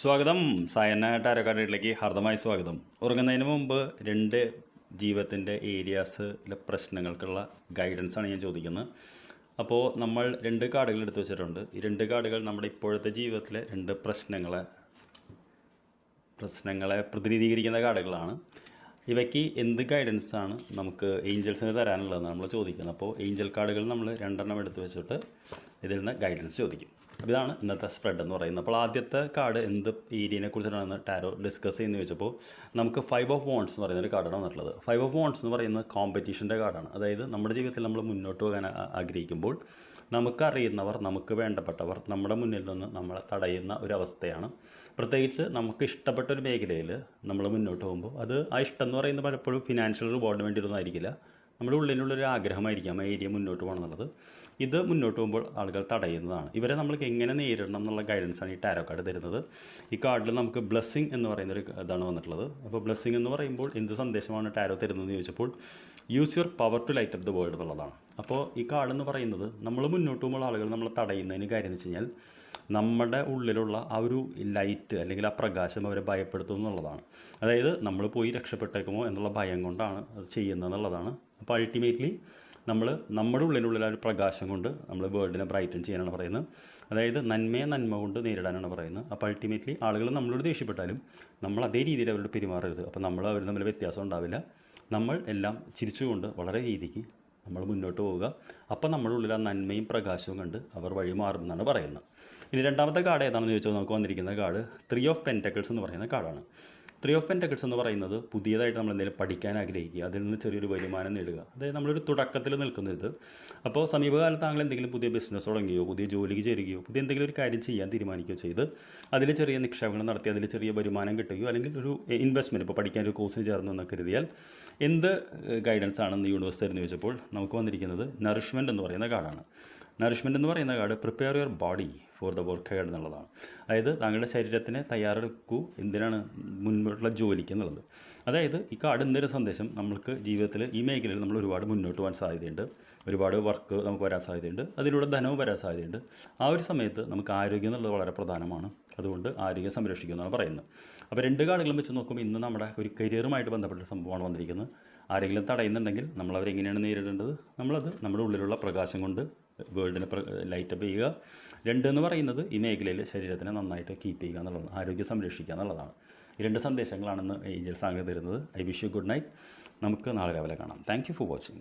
സ്വാഗതം. സായന ടാരോക്കാർഡിലേക്ക് ഹാർദമായ സ്വാഗതം. ഉറങ്ങുന്നതിന് മുമ്പ് രണ്ട് ജീവിതത്തിന്റെ ഏരിയാസിലെ പ്രശ്നങ്ങൾക്കുള്ള ഗൈഡൻസ് ആണ് ഞാൻ ചോദിക്കുന്നത്. അപ്പോൾ നമ്മൾ രണ്ട് കാർഡുകൾ എടുത്തു വെച്ചിട്ടുണ്ട്. ഈ രണ്ട് കാർഡുകൾ നമ്മുടെ ഇപ്പോഴത്തെ ജീവിതത്തിലെ രണ്ട് പ്രശ്നങ്ങളെ പ്രശ്നങ്ങളെ പ്രതിനിധീകരിക്കുന്ന കാർഡുകളാണ്. ഇവയ്ക്ക് എന്ത് ഗൈഡൻസ് ആണ് നമുക്ക് ഏഞ്ചൽസിന് തരാനുള്ളതെന്ന് നമ്മൾ ചോദിക്കുന്നത്. അപ്പോൾ ഏഞ്ചൽ കാർഡുകൾ നമ്മൾ രണ്ടെണ്ണം എടുത്തു വെച്ചിട്ട് ഇതിൽ നിന്ന് ഗൈഡൻസ് ചോദിക്കും. അപ്പോൾ ഇതാണ് ഇന്നത്തെ സ്പ്രെഡ് എന്ന് പറയുന്നത്. അപ്പോൾ ആദ്യത്തെ കാർഡ് എന്ത് ഏരിയനെ കുറിച്ചിട്ടാണ് ടാരോ ഡിസ്കസ് ചെയ്യുന്നത് ചോദിച്ചപ്പോൾ നമുക്ക് ഫൈവ് ഓഫ് വോൺസ് എന്ന് പറയുന്ന ഒരു കാർഡാണ് വന്നിട്ടുള്ളത്. ഫൈവ് ഓഫ് വോൺസ് എന്ന് പറയുന്നത് കോമ്പറ്റീഷന്റെ കാർഡാണ് അതായത് നമ്മുടെ ജീവിതത്തിൽ നമ്മൾ മുന്നോട്ട് പോകാൻ ആഗ്രഹിക്കുമ്പോൾ നമുക്കറിയുന്നവർ നമുക്ക് വേണ്ടപ്പെട്ടവർ നമ്മുടെ മുന്നിൽ നിന്ന് നമ്മളെ തടയുന്ന ഒരു അവസ്ഥയാണ്. പ്രത്യേകിച്ച് നമുക്ക് ഇഷ്ടപ്പെട്ട ഒരു മേഖലയിൽ നമ്മൾ മുന്നോട്ട് പോകുമ്പോൾ അത് ആ ഇഷ്ടം എന്ന് പറയുന്നത് പലപ്പോഴും ഫിനാൻഷ്യൽ റിവാർഡിന് വേണ്ടിയിട്ടൊന്നും ആയിരിക്കില്ല. നമ്മുടെ ഉള്ളിലുള്ളൊരു ആഗ്രഹമായിരിക്കാം ഏരിയ മുന്നോട്ട് പോകണം എന്നുള്ളത് ഇത് മുന്നോട്ട് പോകുമ്പോൾ ആളുകൾ തടയുന്നതാണ്. ഇവരെ നമ്മൾക്ക് എങ്ങനെ നേരിടണം എന്നുള്ള ഗൈഡൻസാണ് ഈ ടാരോ കാർഡ് തരുന്നത്. ഈ കാർഡിൽ നമുക്ക് ബ്ലെസ്സിങ് എന്ന് പറയുന്ന ഒരു ഇതാണ് വന്നിട്ടുള്ളത്. അപ്പോൾ ബ്ലെസ്സിങ് എന്ന് പറയുമ്പോൾ എന്ത് സന്ദേശമാണ് ടാരോ തരുന്നതെന്ന് ചോദിച്ചപ്പോൾ use your power to light up the world എന്നുള്ളതാണ്. അപ്പോൾ ഈ കാർഡ് എന്ന് പറയുന്നത് നമ്മൾ മുന്നോട്ട് പോകുമ്പോൾ ആളുകൾ നമ്മളെ തടയുന്നതിന് കാര്യം എന്ന് വെച്ച് കഴിഞ്ഞാൽ നമ്മുടെ ഉള്ളിലുള്ള ആ ഒരു ലൈറ്റ് അല്ലെങ്കിൽ ആ പ്രകാശം അവരെ ഭയപ്പെടുത്തും എന്നുള്ളതാണ്. അതായത് നമ്മൾ പോയി രക്ഷപ്പെട്ടേക്കുമോ എന്നുള്ള ഭയം കൊണ്ടാണ് അത് ചെയ്യുന്നത് എന്നുള്ളതാണ്. അപ്പോൾ അൾട്ടിമേറ്റ്ലി നമ്മൾ നമ്മുടെ ഉള്ളിലുള്ള ഒരു പ്രകാശം കൊണ്ട് നമ്മൾ വേൾഡിനെ ബ്രൈറ്റൻ ചെയ്യാനാണ് പറയുന്നത്. അതായത് നന്മയെ നന്മ കൊണ്ട് നേരിടാനാണ് പറയുന്നത്. അപ്പോൾ അൾട്ടിമേറ്റ്ലി ആളുകൾ നമ്മളോട് ദേഷ്യപ്പെട്ടാലും നമ്മൾ അതേ രീതിയിൽ അവരോട് പെരുമാറരുത്. അപ്പോൾ നമ്മൾ അവർ തമ്മിൽ വ്യത്യാസം ഉണ്ടാവില്ല. നമ്മൾ എല്ലാം ചിരിച്ചുകൊണ്ട് വളരെ രീതിക്ക് നമ്മൾ മുന്നോട്ട് പോവുക. അപ്പം നമ്മുടെ ഉള്ളിൽ ആ നന്മയും പ്രകാശവും കണ്ട് അവർ വഴി മാറുമെന്നാണ് പറയുന്നത്. ഇനി രണ്ടാമത്തെ കാർഡ് ഏതാണെന്ന് ചോദിച്ചാൽ നമുക്ക് വന്നിരിക്കുന്ന കാർഡ് ത്രീ ഓഫ് പെന്റക്കിൾസ് എന്ന് പറയുന്ന കാർഡാണ് ത്രീ ഓഫ് പെന്റക്കിൾസ് എന്ന് പറയുന്നത് പുതിയതായിട്ട് നമ്മൾ എന്തെങ്കിലും പഠിക്കാൻ ആഗ്രഹിക്കുക അതിൽ നിന്ന് ചെറിയൊരു വരുമാനം നേടുക. അതായത് നമ്മളൊരു തുടക്കത്തിൽ നിൽക്കുന്നത് അപ്പോൾ സമീപകാലത്ത് താങ്കൾ എന്തെങ്കിലും പുതിയ ബിസിനസ് തുടങ്ങിയോ പുതിയ ജോലിക്ക് ചേരുകയോ പുതിയ എന്തെങ്കിലും ഒരു കാര്യം ചെയ്യാൻ തീരുമാനിക്കുകയോ ചെയ്ത് അതിൽ ചെറിയ നിക്ഷേപങ്ങൾ നടത്തി അതിൽ ചെറിയ വരുമാനം കിട്ടുകയോ അല്ലെങ്കിൽ ഒരു ഇൻവെസ്റ്റ്മെന്റ് ഇപ്പോൾ പഠിക്കാൻ ഒരു കോഴ്സിന് ചേർന്നു എന്ന് കരുതിയാൽ എന്ത് ഗൈഡൻസ് ആണെന്ന് യൂണിവേഴ്സ് തരുന്നു ചോദിച്ചപ്പോൾ നമുക്ക് വന്നിരിക്കുന്നത് നറിഷ്മെന്റ് എന്ന് പറയുന്ന കാർഡാണ് നറിഷ്മെന്റ് എന്ന് പറയുന്ന card prepare your body for the work ahead എന്നുള്ളതാണ്. അതായത് താങ്കളുടെ ശരീരത്തിനെ തയ്യാറെടുക്കൂ എന്തിനാണ് മുൻപോട്ടുള്ള ജോലിക്ക് എന്നുള്ളത്. അതായത് ഈ കാർഡ് എന്തൊരു സന്ദേശം നമ്മൾക്ക് ജീവിതത്തിൽ ഈ മേഖലയിൽ നമ്മൾ ഒരുപാട് മുന്നോട്ട് പോകാൻ സാധ്യതയുണ്ട്. ഒരുപാട് വർക്ക് നമുക്ക് വരാൻ സാധ്യതയുണ്ട്. അതിലൂടെ ധനവും വരാൻ സാധ്യതയുണ്ട്. ആ ഒരു സമയത്ത് നമുക്ക് ആരോഗ്യം എന്നുള്ളത് വളരെ പ്രധാനമാണ്. അതുകൊണ്ട് ആരോഗ്യം സംരക്ഷിക്കുക എന്നാണ് പറയുന്നത്. അപ്പോൾ രണ്ട് കാർഡുകളും വെച്ച് നോക്കുമ്പോൾ ഇന്ന് നമ്മുടെ ഒരു കരിയറുമായിട്ട് ബന്ധപ്പെട്ട സംഭവമാണ് വന്നിരിക്കുന്നത്. ആരെങ്കിലും തടയുന്നുണ്ടെങ്കിൽ നമ്മളവരെങ്ങനെയാണ് നേരിടേണ്ടത്? നമ്മളത് നമ്മുടെ ഉള്ളിലുള്ള പ്രകാശം കൊണ്ട് വേൾഡിനെ ലൈറ്റപ്പ് ചെയ്യുക. രണ്ട് എന്ന് പറയുന്നത് ഈ മേഖലയിൽ ശരീരത്തിനെ നന്നായിട്ട് കീപ്പ് ചെയ്യുക എന്നുള്ളതാണ്. ആരോഗ്യം സംരക്ഷിക്കുക എന്നുള്ളതാണ്. ഈ രണ്ട് സന്ദേശങ്ങളാണെന്ന് ഏഞ്ചൽസ് ആംഗ്യം തരുന്നത്. I wish you good night. നമുക്ക് നാളെ രാവിലെ കാണാം. Thank you for watching